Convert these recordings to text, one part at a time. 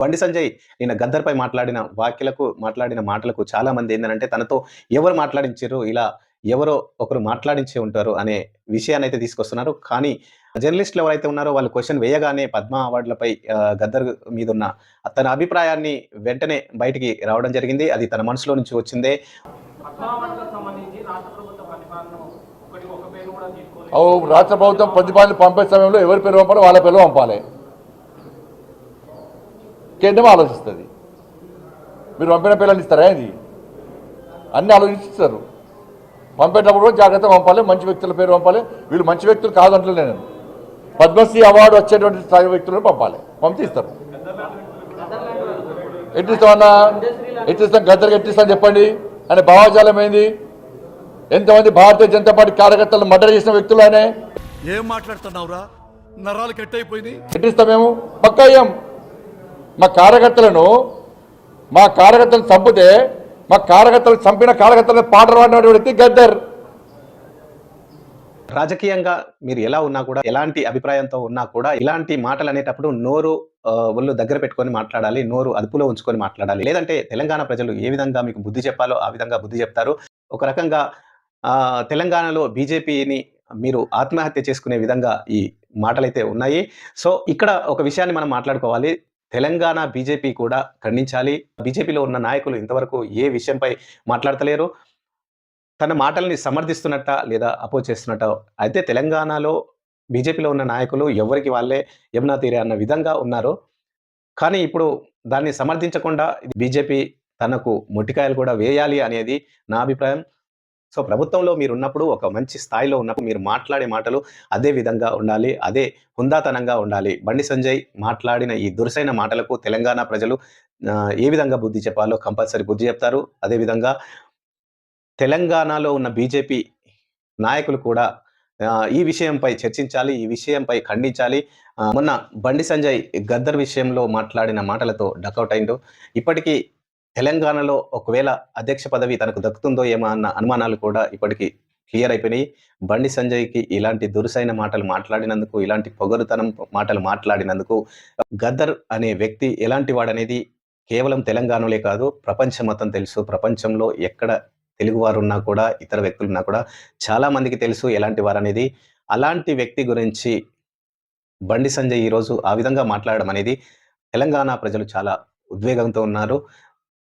బండి సంజయ్ నిన్న గద్దర్పై మాట్లాడిన వ్యాఖ్యలకు మాట్లాడిన మాటలకు చాలా మంది ఏంటంటే తనతో ఎవరు మాట్లాడించారు ఇలా ఎవరో ఒకరు మాట్లాడించే ఉంటారు అనే విషయాన్ని అయితే తీసుకొస్తున్నారు. కానీ జర్నలిస్టులు ఎవరైతే ఉన్నారో వాళ్ళు క్వశ్చన్ వేయగానే పద్మ అవార్డులపై గద్దర్ మీద ఉన్న తన అభిప్రాయాన్ని వెంటనే బయటికి రావడం జరిగింది. అది తన మనసులో నుంచి వచ్చిందే. పద్మావతికి సంబంధించి రాష్ట్ర ప్రభుత్వ ప్రతిపాదన ఒకటి ఒక పేరు కూడా తీసుకోలేదు. ఓ రాష్ట్ర ప్రభుత్వం ప్రతిపాదన పంపే సమయంలో ఎవరి పేరు పంపాలో వాళ్ళ పేరు పంపాలి. కేంద్రం ఆలోచిస్తుంది? మీరు పంపిన పిల్లలు ఇస్తారా ఇది అన్ని ఆలోచిస్తారు. పంపేటప్పుడు కూడా జాగ్రత్తగా పంపాలి మంచి వ్యక్తుల పేరు పంపాలి. వీళ్ళు మంచి వ్యక్తులు కాదంటలే నేను. పద్మశ్రీ అవార్డు వచ్చేటువంటి స్థాయి వ్యక్తులను పంపాలి. పంపితే ఇస్తారు. ఎట్టిస్తామన్నా? ఎట్టిస్తాం? గద్దరికి ఎట్టిస్తాం చెప్పండి. అని భావజాలం ఏంది? ఎంతమంది భారతీయ జనతా పార్టీ కార్యకర్తలు మర్డర్ చేసిన వ్యక్తులు ఆయనే? ఏం మాట్లాడుతున్నావురా? నరాలు కట్ అయిపోయింది ఎట్టిస్తాం మేము? పక్కా అయ్యాం మా కార్యకర్తలను మా కార్యకర్తలను చంపితే మా కార్యకర్తలు చంపిన కార్యకర్తలను పాటలు పాడిన వ్యక్తి గద్దర్. రాజకీయంగా మీరు ఎలా ఉన్నా కూడా ఎలాంటి అభిప్రాయంతో ఉన్నా కూడా ఇలాంటి మాటలు అనేటప్పుడు నోరు ఒళ్ళు దగ్గర పెట్టుకొని మాట్లాడాలి నోరు అదుపులో ఉంచుకొని మాట్లాడాలి. లేదంటే తెలంగాణ ప్రజలు ఏ విధంగా మీకు బుద్ధి చెప్పాలో ఆ విధంగా బుద్ధి చెప్తారు. ఒక రకంగా తెలంగాణలో బీజేపీని మీరు ఆత్మహత్య చేసుకునే విధంగా ఈ మాటలైతే ఉన్నాయి. సో ఇక్కడ ఒక విషయాన్ని మనం మాట్లాడుకోవాలి. తెలంగాణ బీజేపీ కూడా ఖండించాలి. బీజేపీలో ఉన్న నాయకులు ఇంతవరకు ఏ విషయంపై మాట్లాడతలేరు. తన మాటల్ని సమర్థిస్తున్నట్ట లేదా అపోజ్ చేస్తున్నట్ట అయితే తెలంగాణలో బీజేపీలో ఉన్న నాయకులు ఎవరికి వాళ్ళే యమునా తీరే అన్న విధంగా ఉన్నారు. కానీ ఇప్పుడు దాన్ని సమర్థించకుండా బీజేపీ తనకు మొట్టికాయలు కూడా వేయాలి అనేది నా అభిప్రాయం. సో ప్రభుత్వంలో మీరు ఉన్నప్పుడు ఒక మంచి స్థాయిలో ఉన్నప్పుడు మీరు మాట్లాడే మాటలు అదే విధంగా ఉండాలి అదే హుందాతనంగా ఉండాలి. బండి సంజయ్ మాట్లాడిన ఈ దురుసైన మాటలకు తెలంగాణ ప్రజలు ఏ విధంగా బుద్ధి చెప్పాలో కంపల్సరీ బుద్ధి చెప్తారు. అదేవిధంగా తెలంగాణలో ఉన్న బీజేపీ నాయకులు కూడా ఈ విషయంపై చర్చించాలి ఈ విషయంపై ఖండించాలి. మొన్న బండి సంజయ్ గద్దర్ విషయంలో మాట్లాడిన మాటలతో డకౌట్ అయిండు. ఇప్పటికీ తెలంగాణలో ఒకవేళ అధ్యక్ష పదవి తనకు దక్కుతుందో ఏమో అన్న అనుమానాలు కూడా ఇప్పటికీ క్లియర్ అయిపోయినాయి. బండి సంజయ్కి ఇలాంటి దురుసైన మాటలు మాట్లాడినందుకు ఇలాంటి పొగరుతనం మాటలు మాట్లాడినందుకు గద్దర్ అనే వ్యక్తి ఎలాంటి వాడనేది కేవలం తెలంగాణలో కాదు ప్రపంచం మొత్తం తెలుసు. ప్రపంచంలో ఎక్కడ తెలుగువారు ఉన్నా కూడా ఇతర వ్యక్తులు ఉన్నా కూడా చాలామందికి తెలుసు ఎలాంటి వారు అనేది అలాంటి వ్యక్తి గురించి బండి సంజయ్ ఈరోజు ఆ విధంగా మాట్లాడడం అనేది తెలంగాణ ప్రజలు చాలా ఉద్వేగంతో ఉన్నారు.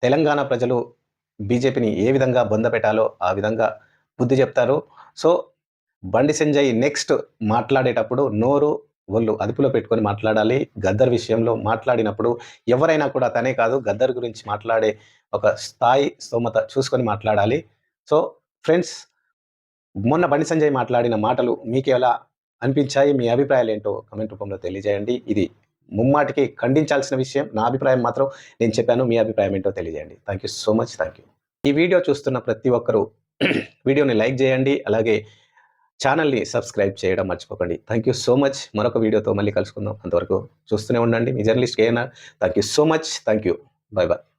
తెలంగాణ ప్రజలు బీజేపీని ఏ విధంగా బొందపెట్టాలో ఆ విధంగా బుద్ధి చెప్తారు. సో బండి సంజయ్ నెక్స్ట్ మాట్లాడేటప్పుడు నోరు వాళ్ళు అదుపులో పెట్టుకొని మాట్లాడాలి. గద్దర్ విషయంలో మాట్లాడినప్పుడు ఎవరైనా కూడా తనే కాదు గద్దర్ గురించి మాట్లాడే ఒక స్థాయి స్తోమత చూసుకొని మాట్లాడాలి. సో ఫ్రెండ్స్ మొన్న బండి సంజయ్ మాట్లాడిన మాటలు మీకు ఎలా అనిపించాయి? మీ అభిప్రాయాలు ఏంటో కమెంట్ రూపంలో తెలియజేయండి. ఇది ముమ్మాటికి ఖండించాల్సిన విషయం నా అభిప్రాయం మాత్రం నేను చెప్పాను మీ అభిప్రాయం ఏంటో తెలియజేయండి. Thank you so much thank you ఈ వీడియో చూస్తున్న ప్రతి ఒక్కరూ వీడియోని లైక్ చేయండి అలాగే ఛానల్ని సబ్స్క్రైబ్ చేయడం మర్చిపోకండి. థ్యాంక్ యూ సో మచ్ మరొక వీడియోతో మళ్ళీ కలుసుకుందాం. అంతవరకు చూస్తూనే ఉండండి. మీ జర్నలిస్ట్ ఏనా thank you so much thank you bye bye